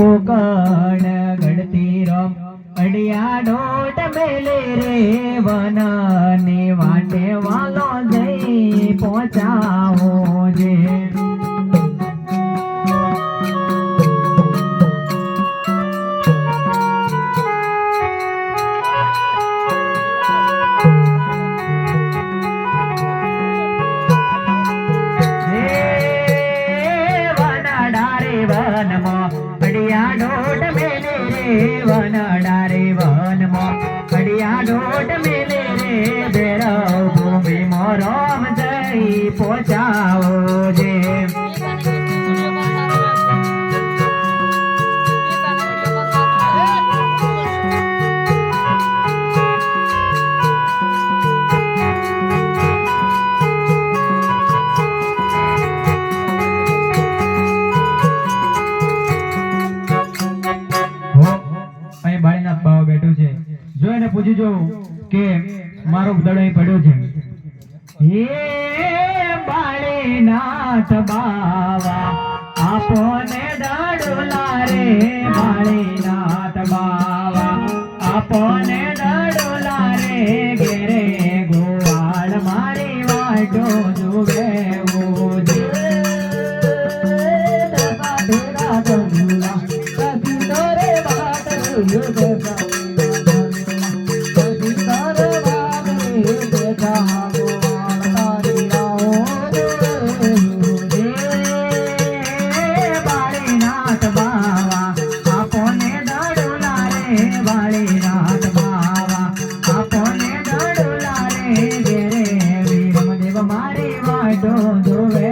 પોકળ ગળતી રમ અડિયા dot મેલે રે વનની વાટે વાલો જઈ પહોંચાવો જે વનમાં અડિયા ડોટ મેલે રે વનડારે વનમાં. અડિયા ડોટ મેલે રે ભેરવ ભૂમિ મોરમ જઈ પહોંચાવો જે જો એને કે મારો દડો પડ્યો છે આપોને દડોલા રે બાળીનાથ બાવા આપોને દડોલા રે ઘેરે ગોવાળ મારી વાટો જુએ ઓજે દસા મારી વાટો જોવે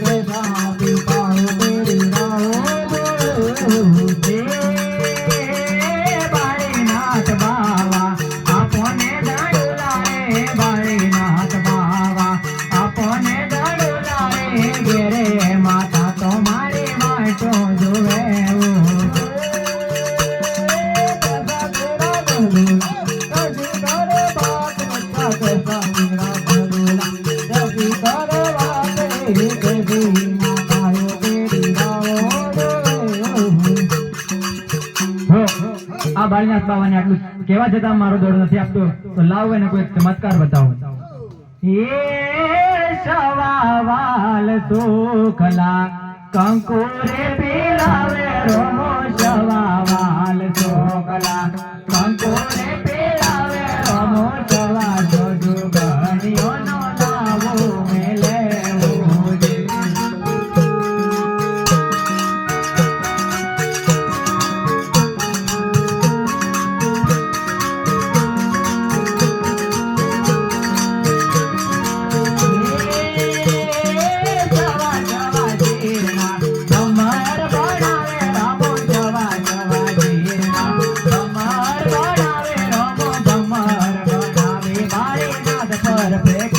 બાળીનાથ આ બાળનાથ બાવાને આટલું કેવા જતા મારો દોડ નથી આપતો, તો લાવો એને કોઈ ચમત્કાર બતાવો. એ સવાવાલ સુખલા, કંકુરે પીલાવે રોમો સવાવાલ સુખલા. Bora, pega.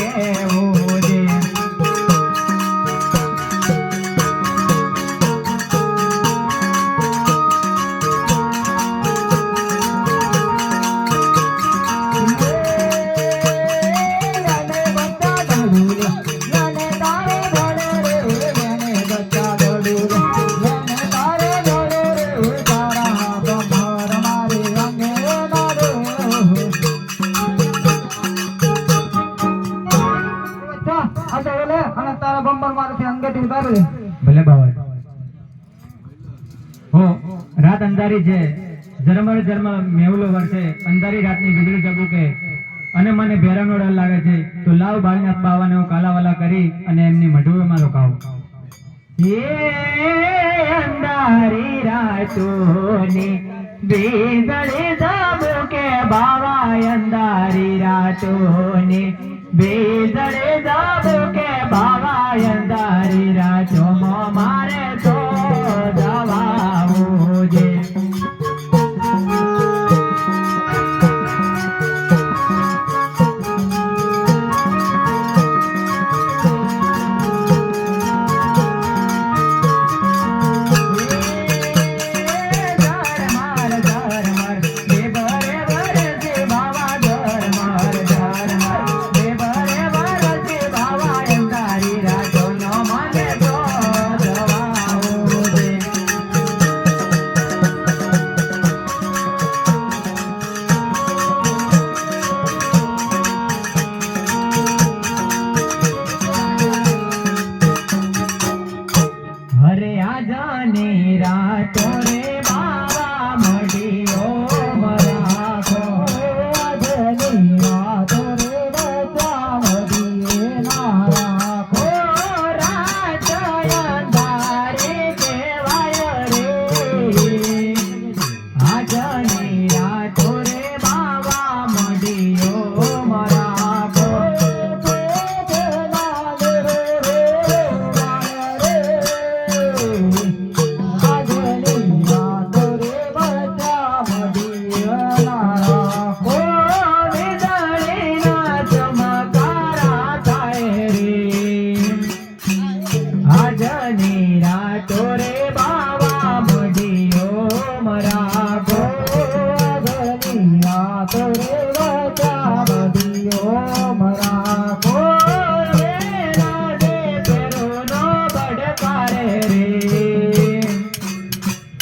ને બાબરે ભલે બાબા હો, રાત અંધારી છે. જરમર જરમ મેવલો વર્ષે અંધારી રાતની વીજળી ચબુકે અને મને ભેરાનો ડર લાગે છે. તો લાવ બાળનાથ બાવાને હું કાલાવાલા કરી અને એમની મઢુઓમાં રોકાવું. અંધારી રાતોની બીજળી ધબુકે બાવા અંધારી રાતોની બીજળી ધબુકે બાવા અંધારી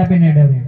দাপে নেডাবে